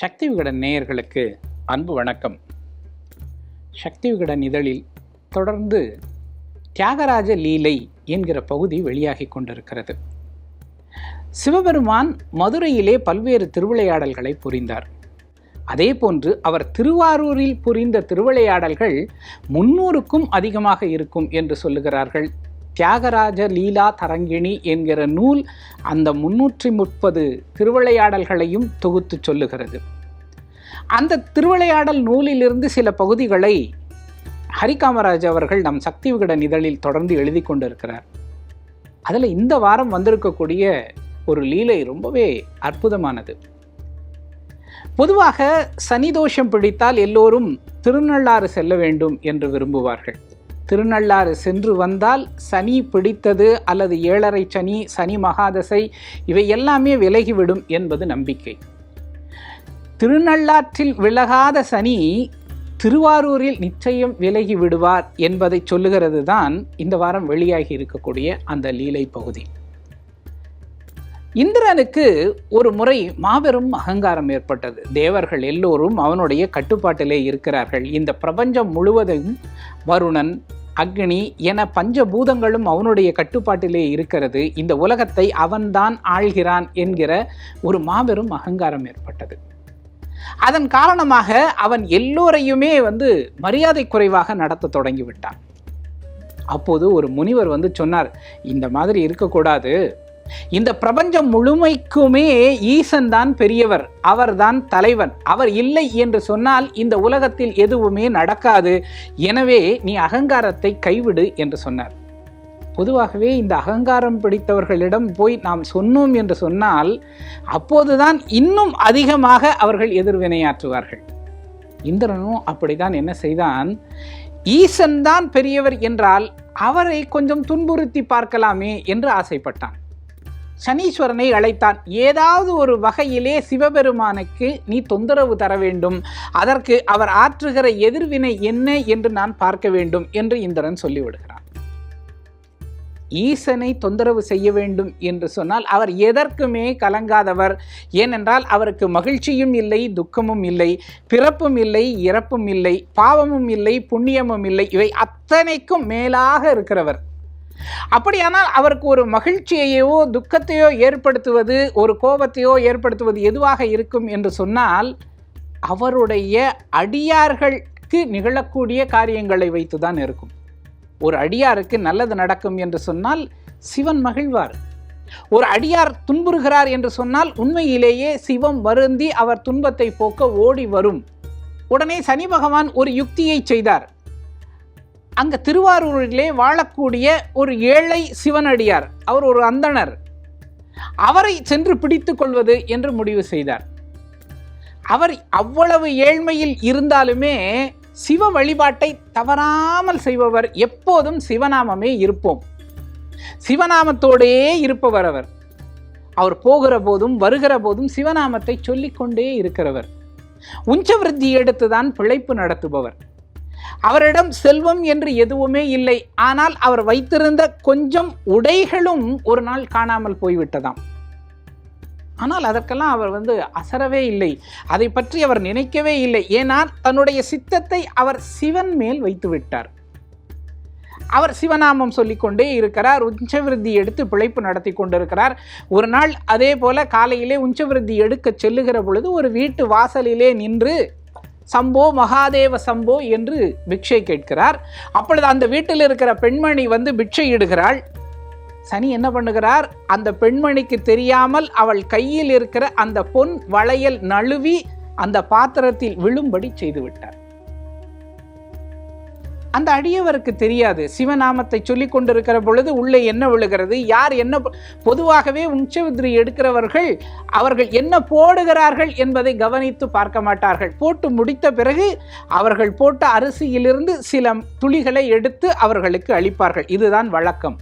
சக்தி விகடன் நேயர்களுக்கு அன்பு வணக்கம். சக்தி விகடன் இதழில் தொடர்ந்து தியாகராஜ லீலை என்கிற பகுதி வெளியாகி கொண்டிருக்கிறது. சிவபெருமான் மதுரையிலே பல்வேறு திருவிளையாடல்களை புரிந்தார். அதே போன்று அவர் திருவாரூரில் புரிந்த திருவிளையாடல்கள் முன்னூறுக்கும் அதிகமாக இருக்கும் என்று சொல்லுகிறார்கள். தியாகராஜ லீலா தரங்கிணி என்கிற நூல் அந்த முன்னூற்றி முப்பது திருவிளையாடல்களையும் தொகுத்து சொல்லுகிறது. அந்த திருவிளையாடல் நூலிலிருந்து சில பகுதிகளை ஹரிகாமராஜ் அவர்கள் நம் சக்தி விகடன் இதழில் தொடர்ந்து எழுதி கொண்டிருக்கிறார். அதில் இந்த வாரம் வந்திருக்கக்கூடிய ஒரு லீலை ரொம்பவே அற்புதமானது. பொதுவாக சனி தோஷம் பிடித்தால் எல்லோரும் திருநள்ளாறு செல்ல வேண்டும் என்று விரும்புவார்கள். திருநள்ளாறு சென்று வந்தால் சனி பிடித்தது அல்லது ஏழரை சனி சனி மகாதசை இவை எல்லாமே விலகிவிடும் என்பது நம்பிக்கை. திருநள்ளாற்றில் விலகாத சனி திருவாரூரில் நிச்சயம் விலகி விடுவார் என்பதை சொல்லுகிறது தான் இந்த வாரம் வெளியாகி இருக்கக்கூடிய அந்த லீலை பகுதி. இந்திரனுக்கு ஒரு முறை மாபெரும் அகங்காரம் ஏற்பட்டது. தேவர்கள் எல்லோரும் அவனுடைய கட்டுப்பாட்டிலே இருக்கிறார்கள். இந்த பிரபஞ்சம் முழுவதும் வருணன் அக்னி என பஞ்சபூதங்களும் அவனுடைய கட்டுப்பாட்டிலே இருக்கிறது. இந்த உலகத்தை அவன்தான் ஆள்கிறான் என்கிற ஒரு மாபெரும் அகங்காரம் ஏற்பட்டது. அதன் காரணமாக அவன் எல்லோரையுமே வந்து மரியாதை குறைவாக நடத்த தொடங்கிவிட்டான் அப்போது ஒரு முனிவர் வந்து சொன்னார் இந்த மாதிரி இருக்கக்கூடாது. இந்த பிரபஞ்சம் முழுமைக்குமே ஈசன் தான் பெரியவர் அவர்தான் தலைவன். அவர் இல்லை என்று சொன்னால் இந்த உலகத்தில் எதுவுமே நடக்காது. எனவே நீ அகங்காரத்தை கைவிடு என்று சொன்னார். பொதுவாகவே இந்த அகங்காரம் பிடித்தவர்களிடம் போய் நாம் சொன்னோம் என்று சொன்னால் அப்போதுதான் இன்னும் அதிகமாக அவர்கள் எதிர்வினையாற்றுவார்கள். இந்திரனும் அப்படிதான் என்ன செய்தான்? ஈசன் தான் பெரியவர் என்றால் அவரை கொஞ்சம் துன்புறுத்தி பார்க்கலாமே என்று ஆசைப்பட்டான். சனீஸ்வரனை அழைத்தான். ஏதாவது ஒரு வகையிலே சிவபெருமானுக்கு நீ தொந்தரவு தர வேண்டும். அதற்கு அவர் ஆற்றுகிற எதிர்வினை என்ன என்று நான் பார்க்க வேண்டும் என்று இந்திரன் சொல்லிவிடுகிறான். ஈசனை தொந்தரவு செய்ய வேண்டும் என்று சொன்னால் அவர் எதற்குமே கலங்காதவர். ஏனென்றால் அவருக்கு மகிழ்ச்சியும் இல்லை துக்கமும் இல்லை பிறப்பும் இல்லை இறப்பும் இல்லை பாவமும் இல்லை புண்ணியமும் இல்லை. இவை அத்தனைக்கும் மேலாக இருக்கிறவர். அப்படியானால் அவருக்கு ஒரு மகிழ்ச்சியையோ துக்கத்தையோ ஏற்படுத்துவது ஒரு கோபத்தையோ ஏற்படுத்துவது எதுவாக இருக்கும் என்று சொன்னால் அவருடைய அடியார்களுக்கு நிகழக்கூடிய காரியங்களை வைத்துதான் இருக்கும். ஒரு அடியாருக்கு நல்லது நடக்கும் என்று சொன்னால் சிவன் மகிழ்வார். ஒரு அடியார் துன்புறுகிறார் என்று சொன்னால் உண்மையிலேயே சிவம் வருந்தி அவர் துன்பத்தை போக்க ஓடி வரும். உடனே சனி பகவான் ஒரு யுக்தியை செய்தார். அங்கே திருவாரூரிலே வாழக்கூடிய ஒரு ஏழை சிவனடியார். அவர் ஒரு அந்தணர். அவரை சென்று பிடித்து கொள்வது என்று முடிவு செய்தார். அவர் அவ்வளவு ஏழ்மையில் இருந்தாலுமே சிவ வழிபாட்டை தவறாமல் செய்பவர் எப்போதும் சிவநாமமே இருப்போம். சிவநாமத்தோடே இருப்பவர் அவர். அவர் போகிற போதும் வருகிற போதும் சிவநாமத்தை சொல்லிக்கொண்டே இருக்கிறவர். உஞ்சவிருத்தி எடுத்துதான் பிழைப்பு நடத்துபவர். அவரிடம் செல்வம் என்று எதுவுமே இல்லை. ஆனால் அவர் வைத்திருந்த கொஞ்சம் உடைகளும் ஒரு நாள் காணாமல் போய்விட்டதாம். ஆனால் அதற்கெல்லாம் அவர் வந்து அசரவே இல்லை. அதை பற்றி அவர் நினைக்கவே இல்லை. ஏனால் தன்னுடைய சித்தத்தை அவர் சிவன் மேல் வைத்து விட்டார் அவர் சிவநாமம் சொல்லிக்கொண்டே இருக்கிறார். உஞ்சவிருத்தி எடுத்து பிழைப்பு நடத்தி கொண்டிருக்கிறார். ஒரு நாள் அதே போல காலையிலே உஞ்சவிருத்தி எடுக்க செல்லுகிற பொழுது ஒரு வீட்டு வாசலிலே நின்று சம்போ மகாதேவ சம்போ என்று பிக்ஷை கேட்கிறார். அப்பொழுது அந்த வீட்டில் இருக்கிற பெண்மணி வந்து பிக்ஷை இடுகிறாள் சனி என்ன பண்ணுகிறார்? அந்த பெண்மணிக்கு தெரியாமல் அவள் கையில் இருக்கிற அந்த பொன் வளையல் நழுவி அந்த பாத்திரத்தில் விழும்படி செய்துவிட்டார் அந்த அடியவருக்கு தெரியாது. சிவநாமத்தை சொல்லி கொண்டிருக்கிற பொழுது உள்ளே என்ன விழுகிறது? யார் என்ன பொதுவாகவே உச்சவிதிரி எடுக்கிறவர்கள் அவர்கள் என்ன போடுகிறார்கள் என்பதை கவனித்து பார்க்க மாட்டார்கள். போட்டு முடித்த பிறகு அவர்கள் போட்ட அரிசியிலிருந்து சில துளிகளை எடுத்து அவர்களுக்கு அளிப்பார்கள். இதுதான் வழக்கம்.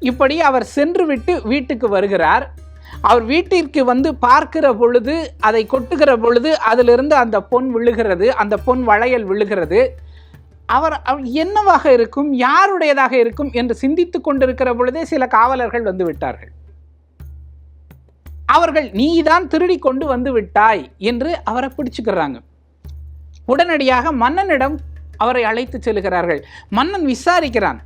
இப்படி அவர் சென்று விட்டு வீட்டுக்கு வருகிறார். அவர் வீட்டிற்கு வந்து பார்க்கிற பொழுது அதை கொட்டுகிற பொழுது அதிலிருந்து அந்த பொன் விழுகிறது. அந்த பொன் வளையல் விழுகிறது. அவர் அவர் என்னவாக இருக்கும் யாருடையதாக இருக்கும் என்று சிந்தித்துக் கொண்டிருக்கிற பொழுதே சில காவலர்கள் வந்து விட்டார்கள். அவர்கள் நீதான் திருடி கொண்டு வந்து விட்டாய் என்று அவரை பிடிச்சுக்கிறாங்க. உடனடியாக மன்னனிடம் அவரை அழைத்து செல்கிறார்கள். மன்னன் விசாரிக்கிறான்.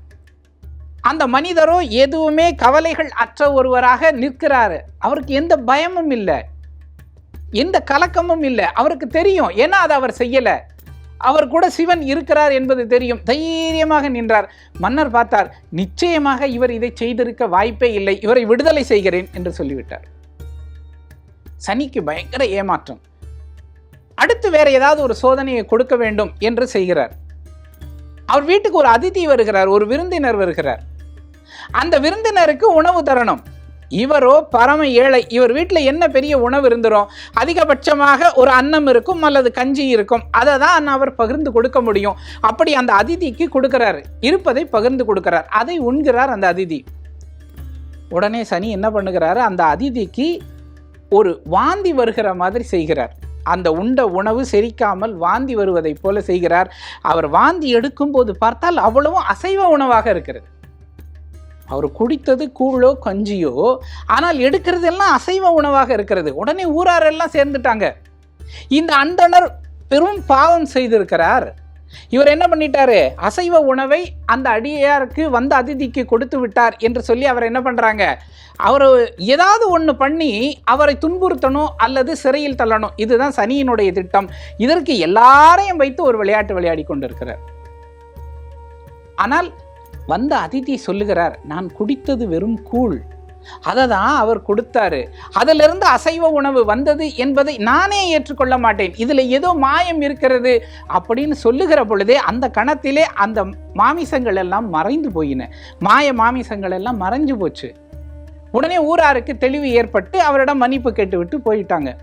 அந்த மனிதரோ எதுவுமே கவலைகள் அற்ற ஒருவராக நிற்கிறாரு. அவருக்கு எந்த பயமும் இல்லை. எந்த கலக்கமும் இல்லை. அவருக்கு தெரியும். ஏன்னா அதை அவர் செய்யலை. அவர் கூட சிவன் இருக்கிறார் என்பது தெரியும். தைரியமாக நின்றார். மன்னர் பார்த்தார் நிச்சயமாக இவர் இதை செய்திருக்க வாய்ப்பே இல்லை. இவரை விடுதலை செய்கிறேன் என்று சொல்லிவிட்டார். சனிக்கு பயங்கர ஏமாற்றம். அடுத்து வேற ஏதாவது ஒரு சோதனையை கொடுக்க வேண்டும் என்று செய்கிறார். அவர் வீட்டுக்கு ஒரு அதிதி வருகிறார் ஒரு விருந்தினர் வருகிறார். அந்த விருந்தினருக்கு உணவு தரணும். இவரோ பரம ஏழை. இவர் வீட்டில் என்ன பெரிய உணவு இருந்துரும் அதிகபட்சமாக ஒரு அன்னம் இருக்கும் அல்லது கஞ்சி இருக்கும். அதை தான் அவர் பகிர்ந்து கொடுக்க முடியும். அப்படி அந்த அதிதிக்கு கொடுக்கிறார். இருப்பதை பகிர்ந்து கொடுக்கிறார். அதை உண்கிறார் அந்த அதிதி. உடனே சனி என்ன பண்ணுகிறாரு? அந்த அதிதிக்கு ஒரு வாந்தி வருகிற மாதிரி செய்கிறார். அந்த உண்ட உணவு செரிக்காமல் வாந்தி வருவதைப் போல செய்கிறார். அவர் வாந்தி எடுக்கும்போது பார்த்தால் அவ்வளவும் அசைவ உணவாக இருக்கிறது. அவர் குடித்தது கூழோ கஞ்சியோ ஆனால் எடுக்கிறதெல்லாம் அசைவ உணவாக இருக்கிறது. உடனே ஊராரெல்லாம் சேர்ந்துட்டாங்க. இந்த அந்தணர் பெரும் பாவம் செய்திருக்கிறார். இவர் என்ன பண்ணிட்டாரு? அசைவ உணவை அந்த அடியாருக்கு வந்த அதிதிக்கு கொடுத்து விட்டார் என்று சொல்லி அவர் என்ன பண்ணுறாங்க அவர் ஏதாவது ஒன்று பண்ணி அவரை துன்புறுத்தணும் அல்லது சிறையில் தள்ளணும். இதுதான் சனியினுடைய திட்டம். இதற்கு எல்லாரையும் வைத்து ஒரு விளையாட்டு விளையாடி கொண்டிருக்கிறார். ஆனால் வந்த அதிதி சொல்லுகிறார் நான் குடித்தது வெறும் கூழ். அதை தான் அவர் கொடுத்தாரு. அதிலிருந்து அசைவ உணவு வந்தது என்பதை நானே ஏற்றுக்கொள்ள மாட்டேன். இதில் ஏதோ மாயம் இருக்கிறது. அப்படின்னு சொல்லுகிற பொழுதே அந்த கணத்திலே அந்த மாமிசங்கள் எல்லாம் மறைந்து போயின. மாய மாமிசங்கள் எல்லாம் மறைஞ்சு போச்சு. உடனே ஊராருக்கு தெளிவு ஏற்பட்டு அவரிடம் மன்னிப்பு கேட்டுவிட்டு போயிட்டாங்க.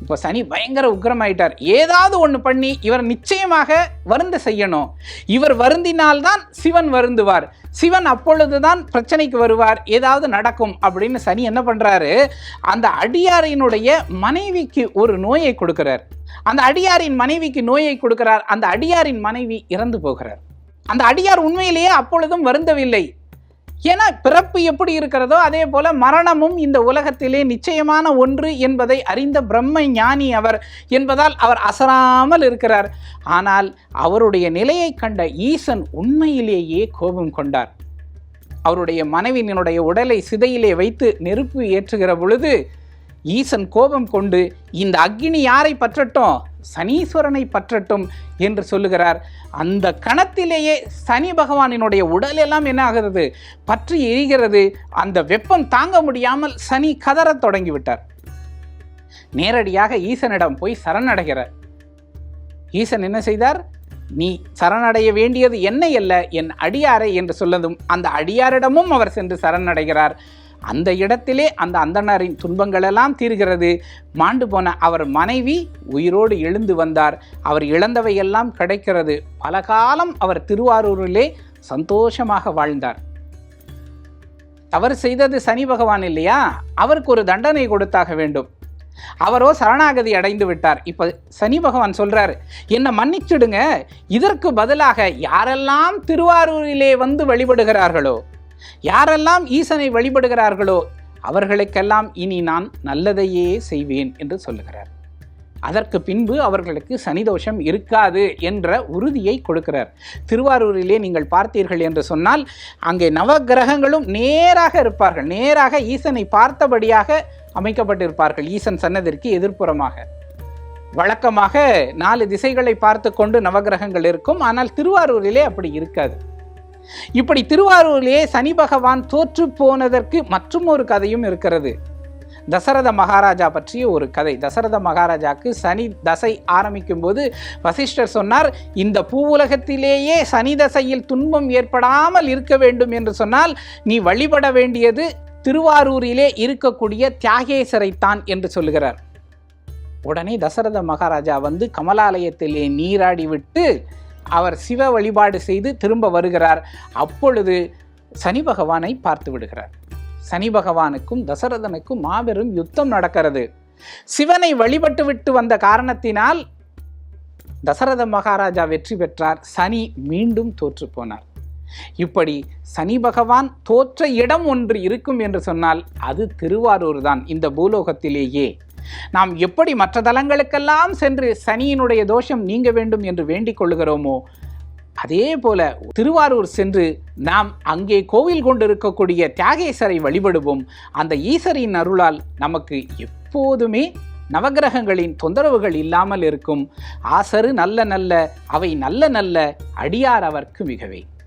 இப்போ சனி பயங்கர உக்கிரமாயிட்டார். ஏதாவது ஒன்று பண்ணி இவர் நிச்சயமாக வருந்த செய்யணும். இவர் வருந்தினால்தான் சிவன் வருந்துவார். சிவன் அப்பொழுதுதான் பிரச்சனைக்கு வருவார். ஏதாவது நடக்கும் அப்படின்னு சனி என்ன பண்ணுறாரு அந்த அடியாரினுடைய மனைவிக்கு ஒரு நோயை கொடுக்கிறார். அந்த அடியாரின் மனைவிக்கு நோயை கொடுக்கிறார். அந்த அடியாரின் மனைவி இறந்து போகிறார். அந்த அடியார் உண்மையிலேயே அப்பொழுதும் வருந்தவில்லை. ஏன்னா பிறப்பு எப்படி இருக்கிறதோ அதே போல மரணமும் இந்த உலகத்திலே நிச்சயமான ஒன்று என்பதை அறிந்த பிரம்ம ஞானி அவர் என்பதால் அவர் அசராமல் இருக்கிறார். ஆனால் அவருடைய நிலையை கண்ட ஈசன் உண்மையிலேயே கோபம் கொண்டார். அவருடைய மனைவியினுடைய உடலை சிதையிலே வைத்து நெருப்பு ஏற்றுகிற பொழுது ஈசன் கோபம் கொண்டு இந்த அக்னி யாரை பற்றட்டும்? சனீஸ்வரனை பற்றட்டும் என்று சொல்லுகிறார். அந்த கணத்திலேயே சனி பகவானினுடைய உடல் எல்லாம் என்ன ஆகிறது? பற்றி எரிகிறது. அந்த வெப்பம் தாங்க முடியாமல் சனி கதறத் தொடங்கிவிட்டார். நேரடியாக ஈசனிடம் போய் சரணடைகிறார். ஈசன் என்ன செய்தார்? நீ சரணடைய வேண்டியது என்ன அல்ல என் அடியாரை என்று சொல்லதும் அந்த அடியாரிடமும் அவர் சென்று சரணடைகிறார். அந்த இடத்திலே அந்த அந்தணரின் துன்பங்களெல்லாம் தீர்கிறது. மாண்டு போன அவர் மனைவி உயிரோடு எழுந்து வந்தார். அவர் இழந்தவையெல்லாம் கிடைக்கிறது. பல காலம் அவர் திருவாரூரிலே சந்தோஷமாக வாழ்ந்தார். அவர் செய்தது சனி பகவான் இல்லையா? அவருக்கு ஒரு தண்டனை கொடுத்தாக வேண்டும். அவரோ சரணாகதி அடைந்து விட்டார். இப்போ சனி பகவான் சொல்றாரு என்னை மன்னிச்சிடுங்க. இதற்கு பதிலாக யாரெல்லாம் திருவாரூரிலே வந்து வழிபடுகிறார்களோ யாரெல்லாம் ஈசனை வழிபடுகிறார்களோ அவர்களுக்கெல்லாம் இனி நான் நல்லதையே செய்வேன் என்று சொல்லுகிறார். அதற்கு பின்பு அவர்களுக்கு சனிதோஷம் இருக்காது என்ற உறுதியை கொடுக்கிறார். திருவாரூரிலே நீங்கள் பார்த்தீர்கள் என்று சொன்னால் அங்கே நவகிரகங்களும் நேராக இருப்பார்கள். நேராக ஈசனை பார்த்தபடியாக அமைக்கப்பட்டிருப்பார்கள் ஈசன் சன்னதிற்கு எதிர்ப்புறமாக. வழக்கமாக நாலு திசைகளை பார்த்து கொண்டு நவகிரகங்கள் இருக்கும் ஆனால் திருவாரூரிலே அப்படி இருக்காது. இப்படி திருவாரூரிலே சனி பகவான் தோற்று போனதற்கு மற்றும் ஒரு கதையும் இருக்கிறது. தசரத மகாராஜா பற்றிய ஒரு கதை. தசரத மகாராஜாக்கு சனி தசை ஆரம்பிக்கும் போது வசிஷ்டர் சொன்னார் இந்த பூவுலகத்திலேயே சனி தசையில் துன்பம் ஏற்படாமல் இருக்க வேண்டும் என்று சொன்னால் நீ வழிபட வேண்டியது திருவாரூரிலே இருக்கக்கூடிய தியாகேசரைத்தான் என்று சொல்லுகிறார். உடனே தசரத மகாராஜா வந்து கமலாலயத்திலே நீராடிவிட்டு அவர் சிவ வழிபாடு செய்து திரும்ப வருகிறார். அப்பொழுது சனி பகவானை பார்த்து விடுகிறார். சனி பகவானுக்கும் தசரதனுக்கும் மாபெரும் யுத்தம் நடக்கிறது. சிவனை வழிபட்டு விட்டு வந்த காரணத்தினால் தசரத மகாராஜா வெற்றி பெற்றார். சனி மீண்டும் தோற்று போனார். இப்படி சனி பகவான் தோற்ற இடம் ஒன்று இருக்கும் என்று சொன்னால் அது திருவாரூர் தான். இந்த பூலோகத்திலேயே. நாம் எப்படி மற்ற தலங்களுக்கெல்லாம் சென்று சனியினுடைய தோஷம் நீங்க வேண்டும் என்று வேண்டிக் கொள்கிறோமோ அதே போல திருவாரூர் சென்று நாம் அங்கே கோவில் கொண்டிருக்கக்கூடிய தியாகேசரை வழிபடுவோம். அந்த ஈசரின் அருளால் நமக்கு எப்போதுமே நவக்கிரகங்களின் தொந்தரவுகள் இல்லாமல் இருக்கும். ஆசரு நல்ல நல்ல அவை நல்ல நல்ல அடியார் அவர்க்கு மிகவே.